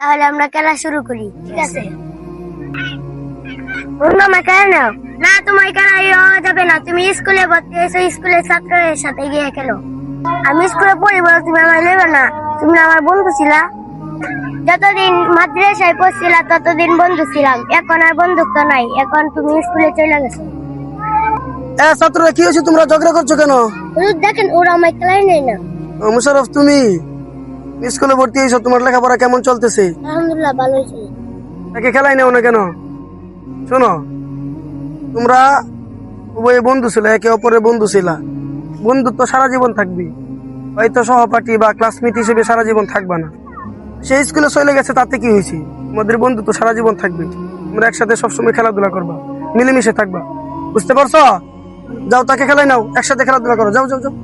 তাহলে আমরা খেলা শুরু করি ঠিক আছে? অন্য খেলা নাও। না তোমার খেলা যাবে না। তুমি স্কুলে ভর্তি হয়েছো স্কুলের ছাত্রের সাথে গিয়ে খেলো। আমি স্কুলে পড়ি বলো তুমি আমার নেবে না। তুমি আমার বন্ধু ছিলা। যতদিন মাদ্রাসায় পড়ছিলা ততদিন বন্ধু ছিলাম। এখন আর বন্ধুত্ব নাই। এখন তুমি স্কুলে চলে গেছো। ছাত্ররা কি হয়েছে? তোমরা ঝগড়া করছ কেন? দেখেন ওরা আমার খেলাই নেই না। মুশারফ তুমি? স্কুলে ভর্তি হয়েছো? তোমার লেখাপড়া কেমন চলতেছে? আলহামদুলিল্লাহ তাকে খেলাই নেও না কেন? শোনো তোমরা উভয় বন্ধু ছিল একে অপরের বন্ধু ছিল। বন্ধুত্ব সারা জীবন থাকবে। হয়তো সহপাঠী বা ক্লাসমেট হিসেবে সারা জীবন থাকবে না। সেই স্কুলে চলে গেছে তাতে কি হয়েছে? আমাদের বন্ধুত্ব সারা জীবন থাকবে। তোমরা একসাথে সবসময় খেলাধুলা করবা মিলেমিশে থাকবা। বুঝতে পারছ? যাও তাকে খেলাই নাও একসাথে খেলাধুলা করো। যাও যাও যাও।